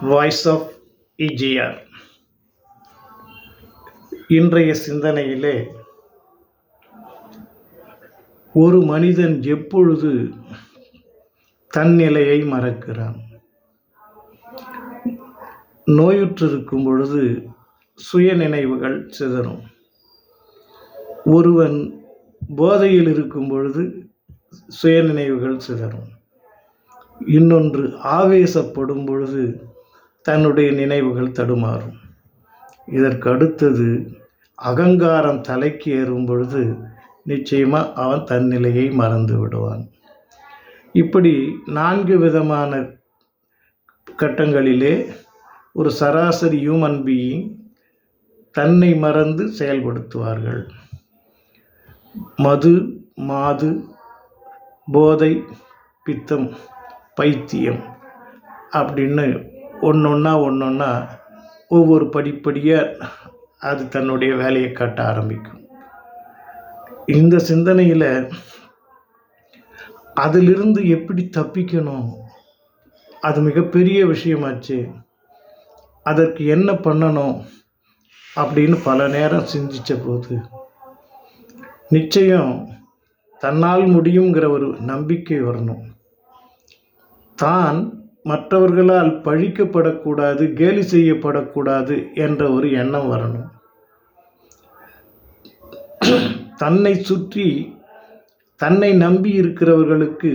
Voice of EGR இன்றைய சிந்தனையிலே ஒரு மனிதன் எப்பொழுது தன் நிலையை மறக்கிறான்? நோயுற்றிருக்கும் பொழுது சுய நினைவுகள் சிதறும். ஒருவன் போதையில் இருக்கும் பொழுது சுய நினைவுகள் சிதறும். இன்னொன்று ஆவேசப்படும் பொழுது தன்னுடைய நினைவுகள் தடுமாறும். இதற்கு அடுத்தது அகங்காரம் தலைக்கு ஏறும் பொழுது நிச்சயமாக அவன் தன் நிலையை மறந்து விடுவான். இப்படி நான்கு விதமான கட்டங்களிலே ஒரு சராசரி ஹியூமன் பீயிங் தன்னை மறந்து செயல்படுத்துவார்கள். மது மாது போதை பித்தம் பைத்தியம் அப்படின்னு ஒன்று ஒன்றா ஒன்று ஒன்றா ஒவ்வொரு படிப்படியாக அது தன்னுடைய வேலையை காட்ட ஆரம்பிக்கும். இந்த சிந்தனையில் அதிலிருந்து எப்படி தப்பிக்கணும்? அது மிகப்பெரிய விஷயமாச்சு. அதற்கு என்ன பண்ணணும்? அப்படின்னு பல நேரம் சிந்தித்த போது நிச்சயம் தன்னால் முடியுங்கிற ஒரு நம்பிக்கை வரணும். தான் மற்றவர்களால் பழிக்கப்படக்கூடாது கேலி செய்யப்படக்கூடாது என்ற ஒரு எண்ணம் வரணும். தன்னை சுற்றி தன்னை நம்பி இருக்கிறவர்களுக்கு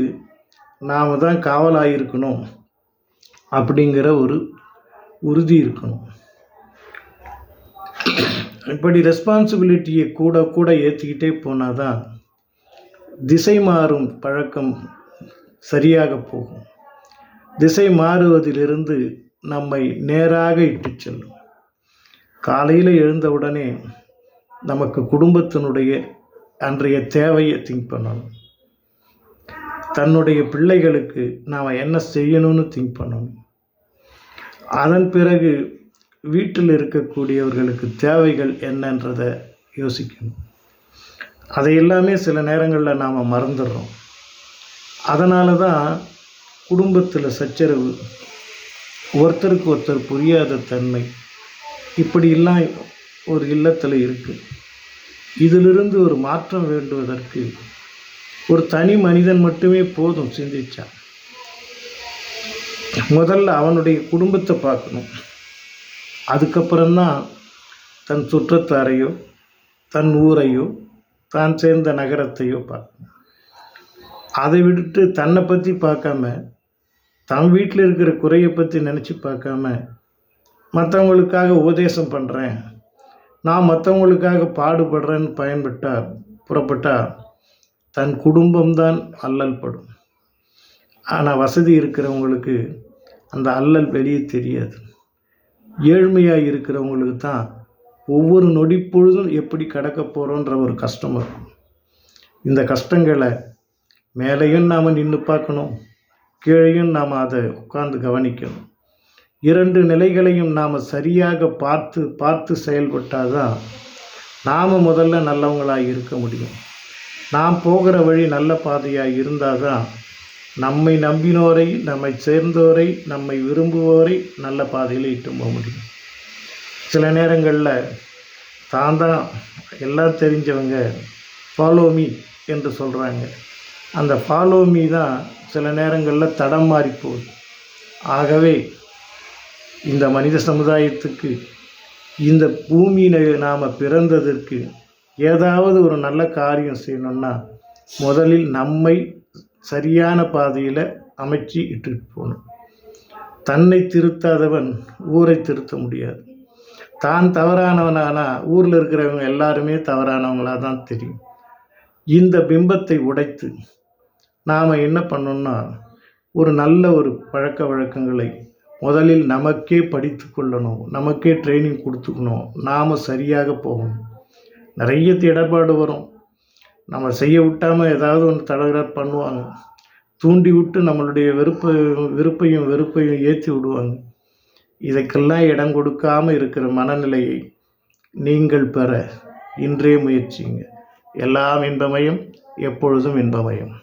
நாம் தான் காவலாக இருக்கணும் அப்படிங்கிற ஒரு உறுதி இருக்கணும். இப்படி ரெஸ்பான்சிபிலிட்டியை கூட கூட ஏற்றிக்கிட்டே போனால் தான் திசை மாறும் பழக்கம் சரியாக போகும். திசை மாறுவதிலிருந்து நம்மை நேராக இட்டு செல்லும். காலையில் எழுந்தவுடனே நமக்கு குடும்பத்தினுடைய அன்றைய தேவையை திங்க் பண்ணணும். தன்னுடைய பிள்ளைகளுக்கு நாம் என்ன செய்யணும்னு திங்க் பண்ணணும். அதன் பிறகு வீட்டில் இருக்கக்கூடியவர்களுக்கு தேவைகள் என்னன்றதை யோசிக்கணும். அதை எல்லாமே சில நேரங்களில் நாம் மறந்துடுறோம். அதனால தான் குடும்பத்தில் சச்சரவு ஒருத்தருக்கு ஒருத்தர் புரியாத தன்மை இப்படியெல்லாம் ஒரு இல்லத்தில் இருக்குது இதிலிருந்து ஒரு மாற்றம் வேண்டுவதற்கு ஒரு தனி மனிதன் மட்டுமே போதும் சிந்திச்சான் முதல்ல அவனுடைய குடும்பத்தை பார்க்கணும். அதுக்கப்புறம்தான் தன் சுற்றத்தாரையோ தன் ஊரையோ தான் சேர்ந்த நகரத்தையோ பார்க்கணும். அதை விட்டுட்டு தன்னை பற்றி பார்க்காம தான் வீட்டில் இருக்கிற குறையை பற்றி நினச்சி பார்க்காம மற்றவங்களுக்காக உபதேசம் பண்ணுறேன் நான் மற்றவங்களுக்காக பாடுபடுறேன்னு பயன்பட்டா புறப்பட்டால் தன் குடும்பம்தான் அல்லல் படும். ஆனால் வசதி இருக்கிறவங்களுக்கு அந்த அல்லல் வெளியே தெரியாது. ஏழ்மையாக இருக்கிறவங்களுக்கு தான் ஒவ்வொரு நொடி பொழுதும் எப்படி கடக்க போகிறோன்ற ஒரு கஷ்டம் இருக்கும். இந்த கஷ்டங்களை மேலேயும் நாம் நின்று பார்க்கணும். கீழையும் நாம் அதை உட்கார்ந்து கவனிக்கணும். இரண்டு நிலைகளையும் நாம் சரியாக பார்த்து பார்த்து செயல்பட்டால் தான் நாம் முதல்ல நல்லவங்களாக இருக்க முடியும். நாம் போகிற வழி நல்ல பாதையாக இருந்தால் தான் நம்மை நம்பினோரை நம்மை சேர்ந்தோரை நம்மை விரும்புவோரை நல்ல பாதையில் இட்டு போக முடியும். சில நேரங்களில் தான் தான் எல்லாம் தெரிஞ்சவங்க ஃபாலோ மீ என்று சொல்கிறாங்க அந்த ஃபாலோ மீ தான் சில நேரங்களில் தடம் மாறி போகுது. ஆகவே இந்த மனித சமுதாயத்துக்கு இந்த பூமியில் நாம் பிறந்ததற்கு ஏதாவது ஒரு நல்ல காரியம் செய்யணும்னா முதலில் நம்மை சரியான பாதையில் அமைச்சு இட்டுட்டு போகணும். தன்னை திருத்தாதவன் ஊரை திருத்த முடியாது. தான் தவறானவனானா ஊரில் இருக்கிறவங்க எல்லாருமே தவறானவங்களாக தான் தெரியும். இந்த பிம்பத்தை உடைத்து நாம் என்ன பண்ணோம்னா ஒரு நல்ல ஒரு பழக்க வழக்கங்களை முதலில் நமக்கே படித்து கொள்ளணும். நமக்கே ட்ரைனிங் கொடுத்துக்கணும். நாம் சரியாக போகணும். நிறைய இடர்பாடு வரும். நம்ம செய்ய விட்டாமல் ஏதாவது ஒன்று தடகிறார் பண்ணுவாங்க. தூண்டி விட்டு நம்மளுடைய வெறுப்பை விருப்பையும் வெறுப்பையும் ஏற்றி விடுவாங்க. இதுக்கெல்லாம் இடம் கொடுக்காமல் இருக்கிற மனநிலையை நீங்கள் பெற இன்றே முயற்சிங்க எல்லாம் இன்பமயம் எப்பொழுதும் இன்பமயம்.